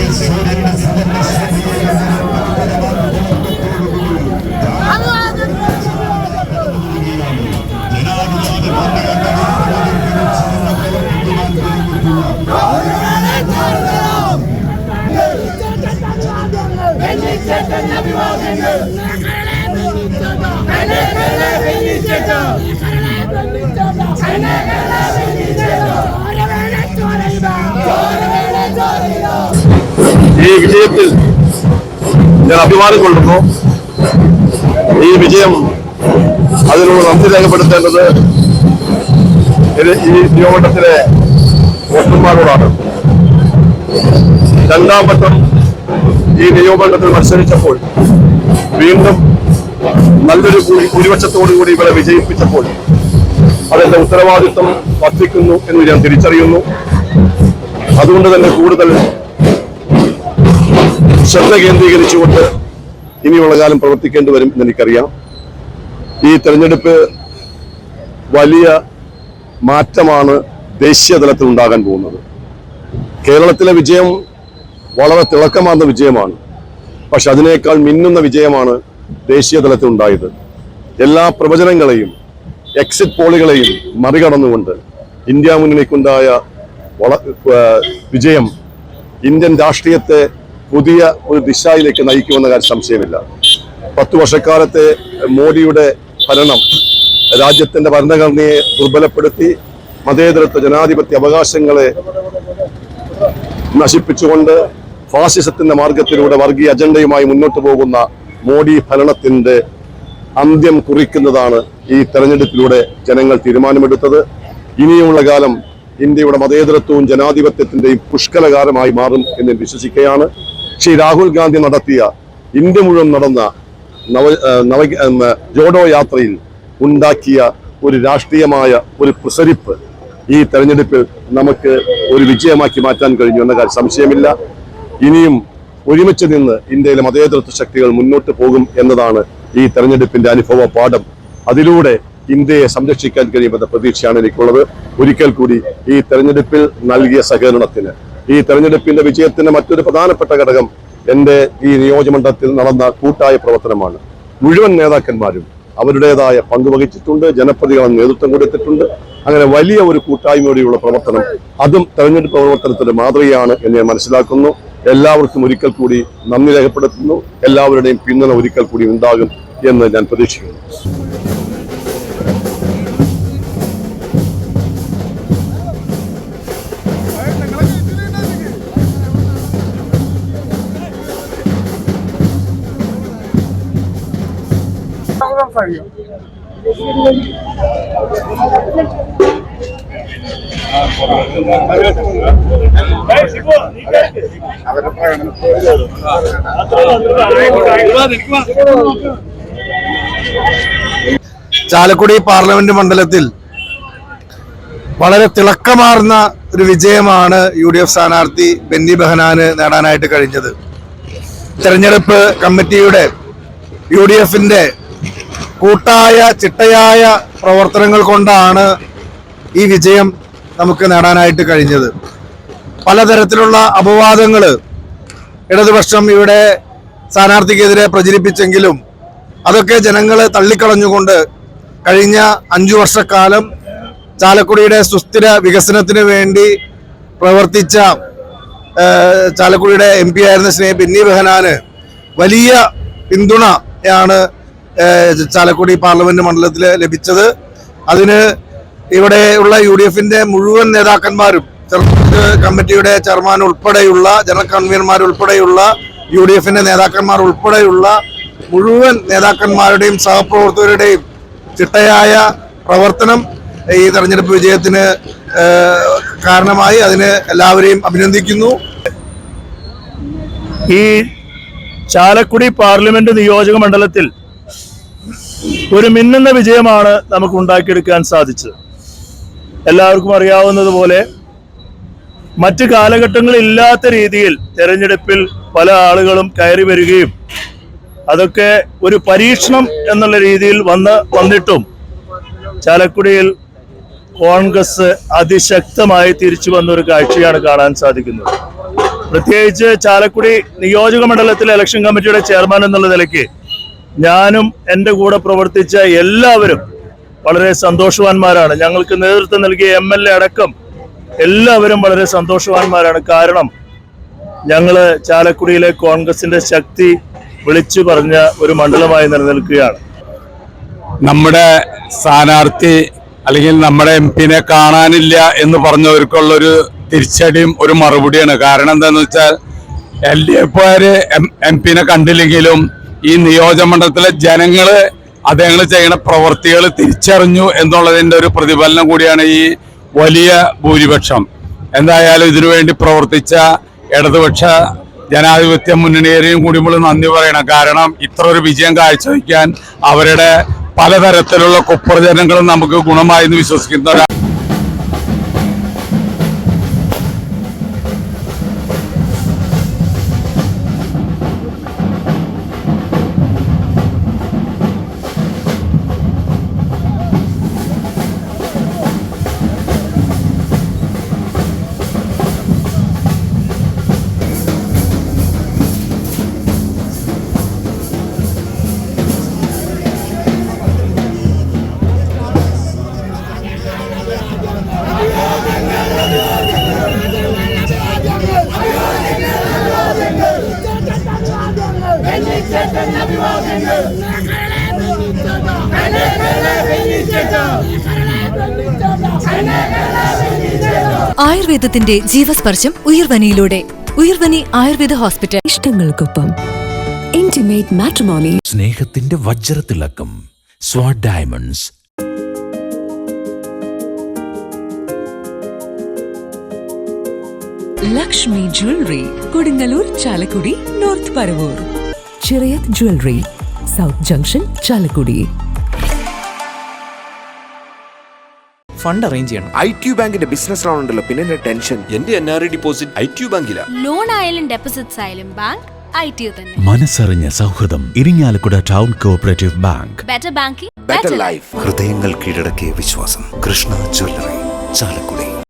ഈ വിജയത്തിൽ ഞാൻ അഭിമാനം കൊള്ളുന്നു. ഈ വിജയം അതിനുള്ള നന്ദി രേഖപ്പെടുത്തേണ്ടത് ഈ നിയമമണ്ഡലത്തിലെ വോട്ടർമാരോടാണ്. രണ്ടാം വട്ടം ഈ നിയമമണ്ഡലത്തിൽ മത്സരിച്ചപ്പോൾ വീണ്ടും നല്ലൊരു ഭൂരി- ഭൂരിപക്ഷത്തോടു കൂടി ഇവരെ വിജയിപ്പിച്ചപ്പോൾ അതിന്റെ ഉത്തരവാദിത്വം വർദ്ധിക്കുന്നു എന്ന് ഞാൻ തിരിച്ചറിയുന്നു. അതുകൊണ്ട് തന്നെ കൂടുതൽ ശ്രദ്ധ കേന്ദ്രീകരിച്ചുകൊണ്ട് ഇനിയുള്ള കാലം പ്രവർത്തിക്കേണ്ടി വരും എന്ന് എനിക്കറിയാം ഈ തെരഞ്ഞെടുപ്പ് വലിയ മാറ്റമാണ് ദേശീയ തലത്തിൽ ഉണ്ടാകാൻ പോകുന്നത്. കേരളത്തിലെ വിജയം വളരെ തിളക്കമാർന്ന വിജയമാണ്. പക്ഷെ അതിനേക്കാൾ മിന്നുന്ന വിജയമാണ് ദേശീയ തലത്തിൽ ഉണ്ടായത്. എല്ലാ പ്രവചനങ്ങളെയും എക്സിറ്റ് പോളുകളെയും മറികടന്നുകൊണ്ട് ഇന്ത്യ മുന്നണിക്കുണ്ടായ വിജയം ഇന്ത്യൻ രാഷ്ട്രീയത്തെ പുതിയ ഒരു ദിശയിലേക്ക് നയിക്കുമെന്ന കാര്യം സംശയമില്ല. പത്തു വർഷക്കാലത്തെ മോഡിയുടെ ഭരണം രാജ്യത്തിന്റെ ഭരണഘടനയെ ദുർബലപ്പെടുത്തി മതേതരത്വ ജനാധിപത്യ അവകാശങ്ങളെ നശിപ്പിച്ചുകൊണ്ട് ഫാസിസത്തിന്റെ മാർഗത്തിലൂടെ വർഗീയ അജണ്ടയുമായി മുന്നോട്ട് പോകുന്ന മോഡി ഭരണത്തിന്റെ അന്ത്യം കുറിക്കുന്നതാണ് ഈ തെരഞ്ഞെടുപ്പിലൂടെ ജനങ്ങൾ തീരുമാനമെടുത്തത്. ഇനിയുമുള്ള കാലം ഇന്ത്യയുടെ മതേതരത്വവും ജനാധിപത്യത്തിന്റെയും പുഷ്കലകാലമായി മാറും എന്ന് വിശ്വസിക്കുകയാണ്. ശ്രീ രാഹുൽ ഗാന്ധി നടത്തിയ ഇന്ത്യ മുഴുവൻ നടന്ന നവ നവ ജോഡോ യാത്രയിൽ ഉണ്ടാക്കിയ ഒരു രാഷ്ട്രീയമായ ഒരു പ്രസരിപ്പ് ഈ തെരഞ്ഞെടുപ്പിൽ നമുക്ക് ഒരു വിജയമാക്കി മാറ്റാൻ കഴിഞ്ഞു എന്ന കാര്യം സംശയമില്ല. ഇനിയും ഒരുമിച്ച് നിന്ന് ഇന്ത്യയിലെ മതേതൃത്വ ശക്തികൾ മുന്നോട്ട് പോകും എന്നതാണ് ഈ തെരഞ്ഞെടുപ്പിന്റെ അനുഭവ പാഠം. അതിലൂടെ ഇന്ത്യയെ സംരക്ഷിക്കാൻ കഴിയുമെന്ന പ്രതീക്ഷയാണ് എനിക്കുള്ളത്. ഒരിക്കൽ കൂടി ഈ തെരഞ്ഞെടുപ്പിൽ നൽകിയ സഹകരണത്തിന് ഈ തെരഞ്ഞെടുപ്പിന്റെ വിജയത്തിന്റെ മറ്റൊരു പ്രധാനപ്പെട്ട ഘടകം എന്റെ ഈ നിയോജകമണ്ഡലത്തിൽ നടന്ന കൂട്ടായ പ്രവർത്തനമാണ്. മുഴുവൻ നേതാക്കന്മാരും അവരുടേതായ പങ്കുവഹിച്ചിട്ടുണ്ട് ജനപ്രതികളും നേതൃത്വം കൊടുത്തിട്ടുണ്ട് അങ്ങനെ വലിയ ഒരു കൂട്ടായ്മയോടെയുള്ള പ്രവർത്തനം അതും തെരഞ്ഞെടുപ്പ് പ്രവർത്തനത്തിന്റെ മാതൃകയാണ് എന്ന് ഞാൻ മനസ്സിലാക്കുന്നു. എല്ലാവർക്കും ഒരിക്കൽ കൂടി നന്ദി രേഖപ്പെടുത്തുന്നു. എല്ലാവരുടെയും പിന്തുണ ഒരിക്കൽ കൂടി ഉണ്ടാകും എന്ന് ഞാൻ പ്രതീക്ഷിക്കുന്നു. ചാലക്കുടി പാർലമെന്റ് മണ്ഡലത്തിൽ വളരെ തിളക്കമാർന്ന ഒരു വിജയമാണ് യു ഡി എഫ് സ്ഥാനാർത്ഥി ബെന്നി ബെഹനാന് നേടാനായിട്ട് കഴിഞ്ഞത്. തെരഞ്ഞെടുപ്പ് കമ്മിറ്റിയുടെ യു ഡി എഫിന്റെ കൂട്ടായ ചിട്ടയായ പ്രവർത്തനങ്ങൾ കൊണ്ടാണ് ഈ വിജയം നമുക്ക് നേടാനായിട്ട് കഴിഞ്ഞത്. പലതരത്തിലുള്ള അപവാദങ്ങൾ ഇടതുപക്ഷം ഇവിടെ സ്ഥാനാർത്ഥിക്കെതിരെ പ്രചരിപ്പിച്ചെങ്കിലും അതൊക്കെ ജനങ്ങളെ തള്ളിക്കളഞ്ഞുകൊണ്ട് കഴിഞ്ഞ അഞ്ചു വർഷക്കാലം ചാലക്കുടിയുടെ സുസ്ഥിര വികസനത്തിന് വേണ്ടി പ്രവർത്തിച്ച ചാലക്കുടിയുടെ എം പി ആയിരുന്ന സ്നേഹ ബെന്നി ബെഹനാന് വലിയ പിന്തുണയാണ് ചാലക്കുടി പാർലമെന്റ് മണ്ഡലത്തിൽ ലഭിച്ചത്. അതിന് ഇവിടെയുള്ള യു ഡി എഫിന്റെ മുഴുവൻ നേതാക്കന്മാരും കമ്മിറ്റിയുടെ ചെയർമാൻ ഉൾപ്പെടെയുള്ള ജനറൽ കൺവീനർമാർ ഉൾപ്പെടെയുള്ള യു ഡി എഫിന്റെ നേതാക്കന്മാർ ഉൾപ്പെടെയുള്ള മുഴുവൻ നേതാക്കന്മാരുടെയും സഹപ്രവർത്തകരുടെയും ചിട്ടയായ പ്രവർത്തനം ഈ തെരഞ്ഞെടുപ്പ് വിജയത്തിന് കാരണമായി അതിന് എല്ലാവരെയും അഭിനന്ദിക്കുന്നു. ഈ ചാലക്കുടി പാർലമെന്റ് നിയോജക മണ്ഡലത്തിൽ ഒരു മിന്നുന്ന വിജയമാണ് നമുക്ക് ഉണ്ടാക്കിയെടുക്കാൻ സാധിച്ചത്. എല്ലാവർക്കും അറിയാവുന്നതുപോലെ മറ്റ് കാലഘട്ടങ്ങളിൽ ഇല്ലാത്ത രീതിയിൽ തെരഞ്ഞെടുപ്പിൽ പല ആളുകളും കയറി വരികയും അതൊക്കെ ഒരു പരീക്ഷണം എന്നുള്ള രീതിയിൽ വന്ന് വന്നിട്ടും ചാലക്കുടിയിൽ കോൺഗ്രസ് അതിശക്തമായി തിരിച്ചു വന്ന ഒരു കാഴ്ചയാണ് കാണാൻ സാധിക്കുന്നത്. പ്രത്യേകിച്ച് ചാലക്കുടി നിയോജക മണ്ഡലത്തിലെ ഇലക്ഷൻ കമ്മിറ്റിയുടെ ചെയർമാൻ എന്നുള്ള നിലയ്ക്ക് ഞാനും എന്റെ കൂടെ പ്രവർത്തിച്ച എല്ലാവരും വളരെ സന്തോഷവാന്മാരാണ്. ഞങ്ങൾക്ക് നേതൃത്വം നൽകിയ എം എൽ എ അടക്കം എല്ലാവരും വളരെ സന്തോഷവാന്മാരാണ്. കാരണം ഞങ്ങൾ ചാലക്കുടിയിലെ കോൺഗ്രസിന്റെ ശക്തി വിളിച്ചു പറഞ്ഞ ഒരു മണ്ഡലമായി നിലനിൽക്കുകയാണ്. നമ്മുടെ സ്ഥാനാർത്ഥി അല്ലെങ്കിൽ നമ്മുടെ എം പിനെ കാണാനില്ല എന്ന് പറഞ്ഞവർക്കുള്ള ഒരു തിരിച്ചടിയും ഒരു മറുപടിയാണ്. കാരണം എന്താണെന്ന് വെച്ചാൽ എൽ ഡി എഫുകാര് എം പിനെ കണ്ടില്ലെങ്കിലും ഈ നിയോജകമണ്ഡലത്തിലെ ജനങ്ങൾ അദ്ദേഹങ്ങൾ ചെയ്യുന്ന പ്രവൃത്തികൾ തിരിച്ചറിഞ്ഞു എന്നുള്ളതിന്റെ ഒരു പ്രതിഫലനം കൂടിയാണ് ഈ വലിയ ഭൂരിപക്ഷം. എന്തായാലും ഇതിനുവേണ്ടി പ്രവർത്തിച്ച ഇടതുപക്ഷ ജനാധിപത്യ മുന്നണിയെയും കൂടി നമ്മൾ നന്ദി പറയണം. കാരണം ഇത്ര ഒരു വിജയം കാഴ്ചവെക്കാൻ അവരുടെ പലതരത്തിലുള്ള കുപ്രചരണങ്ങളും നമുക്ക് ഗുണമായി എന്ന് വിശ്വസിക്കുന്നവരാണ്. ആയുർവേദത്തിന്റെ ജീവസ്പർശം ഉയർവനിയിലൂടെ. ഉയർവനി ആയുർവേദ ഹോസ്പിറ്റൽ. ഇഷ്ടങ്ങൾക്കൊപ്പം ഇന്റിമേറ്റ് മാട്രിമോണി സ്നേഹത്തിന്റെ വജ്രത്തിളക്കം Swad diamonds Lakshmi jewellery Kodungallur Chalakudy north Paravur. Chirayath jewellery south junction Chalakudy. Fund arrange ചെയ്യണം. ഐ ടി ബാങ്കിന്റെ ബിസിനസ് ലോൺ ഉണ്ടല്ലോ പിന്നെ എന്റെ ടെൻഷൻ? എന്റെ N R I deposit I T ബാങ്കില. Loan ആയാലും ഡെപ്പോസിറ്റ്സ് ആയാലും ബാങ്ക് ഐ ടി തന്നെ. മനസ്സറിഞ്ഞ സൗഹൃദം Irinjalakuda town cooperative bank. Better banking better life ഹൃദയങ്ങൾ കീഴടക്കിയ വിശ്വാസം. കൃഷ്ണ ജ്വല്ലറി ചാലക്കുടി.